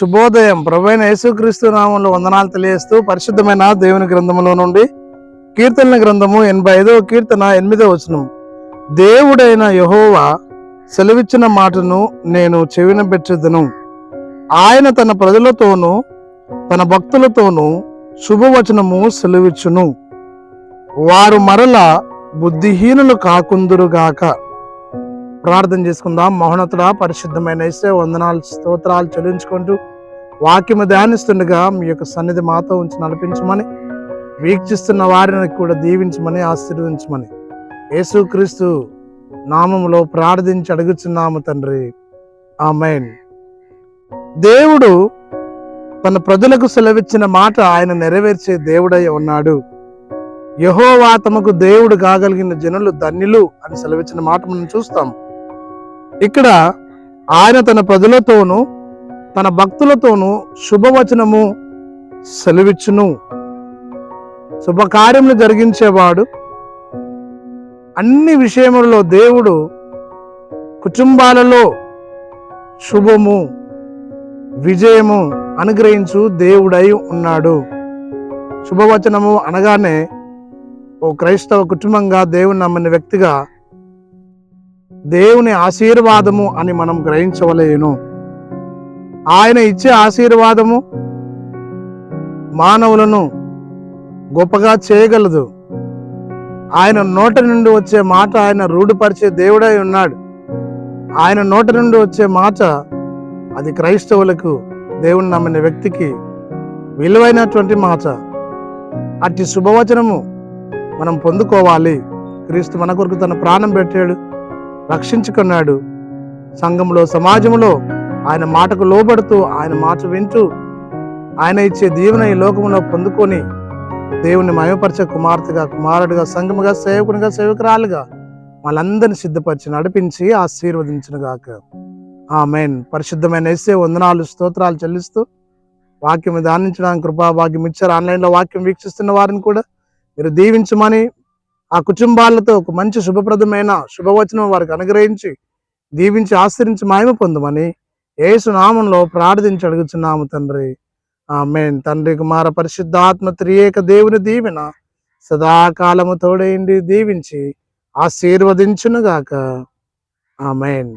శుభోదయం. ప్రభైన యేసుక్రీస్తు నామంలో వందనాలు తెలియజేస్తూ పరిశుద్ధమైన దేవుని గ్రంథంలో నుండి కీర్తన గ్రంథము ఎనభై ఐదవ కీర్తన ఎనిమిదవ వచనం. దేవుడైన యహోవా సెలవిచ్చిన మాటను నేను చెవిన పెట్టుదును ఆయన తన ప్రజలతోనూ తన భక్తులతోనూ శుభవచనము సెలవిచ్చును. వారు మరల బుద్ధిహీనులు కాకుందురుగాక. ప్రార్థన చేసుకుందాం. మహోన్నతుడా పరిశుద్ధమైన ఇస్తే వందనాలు స్తోత్రాలు చెల్లించుకుంటూ వాక్యము ధ్యానిస్తుండగా మీ యొక్క సన్నిధి మాతో ఉంచి నడిపించమని వీక్షిస్తున్న వారిని కూడా దీవించమని ఆశీర్వదించమని. యేసుక్రీస్తు నామంలో ప్రార్థించి అడుగుచున్నాము తండ్రి. ఆమెన్. దేవుడు తన ప్రజలకు సెలవిచ్చిన మాట ఆయన నెరవేర్చే దేవుడై ఉన్నాడు. యహోవా తమకు దేవుడు కాగలిగిన జనులు ధన్యులు అని సెలవిచ్చిన మాట మనం చూస్తాం. ఇక్కడ ఆయన తన ప్రజలతోనూ తన భక్తులతోనూ శుభవచనము సెలవిచ్చును. శుభకార్యములు జరిగించేవాడు. అన్ని విషయములలో దేవుడు కుటుంబాలలో శుభము విజయము అనుగ్రహించు దేవుడై ఉన్నాడు. శుభవచనము అనగానే ఓ క్రైస్తవ కుటుంబంగా దేవుని నమ్మని వ్యక్తిగా దేవుని ఆశీర్వాదము అని మనం గ్రహించవలేను. ఆయన ఇచ్చే ఆశీర్వాదము మానవులను గొప్పగా చేయగలదు. ఆయన నోట నుండి వచ్చే మాట ఆయన రూఢిపరిచే దేవుడై ఉన్నాడు. ఆయన నోట నుండి వచ్చే మాట అది క్రైస్తవులకు దేవుని నమ్మిన వ్యక్తికి విలువైనటువంటి మాట. అట్టి శుభవచనము మనం పొందుకోవాలి. క్రీస్తు మన కొరకు తన ప్రాణం పెట్టాడు. రక్షించుకున్నాడు. సంఘంలో సమాజంలో ఆయన మాటకు లోబడుతూ ఆయన మాట వింటూ ఆయన ఇచ్చే దీవెన ఈ లోకంలో పొందుకొని దేవుని మయపరిచే కుమార్తెగా కుమారుడిగా సంఘముగా సేవకునిగా సేవకురాలుగా వాళ్ళందరిని సిద్ధపరిచి నడిపించి ఆశీర్వదించినగాక ఆ మెయిన్ పరిశుద్ధమైన ఎస్సే వందనాలు స్తోత్రాలు చెల్లిస్తూ వాక్యం ధ్యానించడానికి కృపా వాక్యం ఇచ్చారు. ఆన్లైన్లో వాక్యం వీక్షిస్తున్న వారిని కూడా మీరు దీవించమని ఆ కుటుంబాలతో ఒక మంచి శుభప్రదమైన శుభవచనం వారికి అనుగ్రహించి దీవించి ఆశ్రయించి మాయమ పొందమని ఏసునామంలో ప్రార్థించి అడుగుచున్నాము తండ్రి. ఆమెన్. తండ్రి కుమార పరిశుద్ధాత్మ త్రియేక దేవుని దీవెన సదాకాలము తోడైండి దీవించి ఆశీర్వదించునుగాక. ఆమెన్.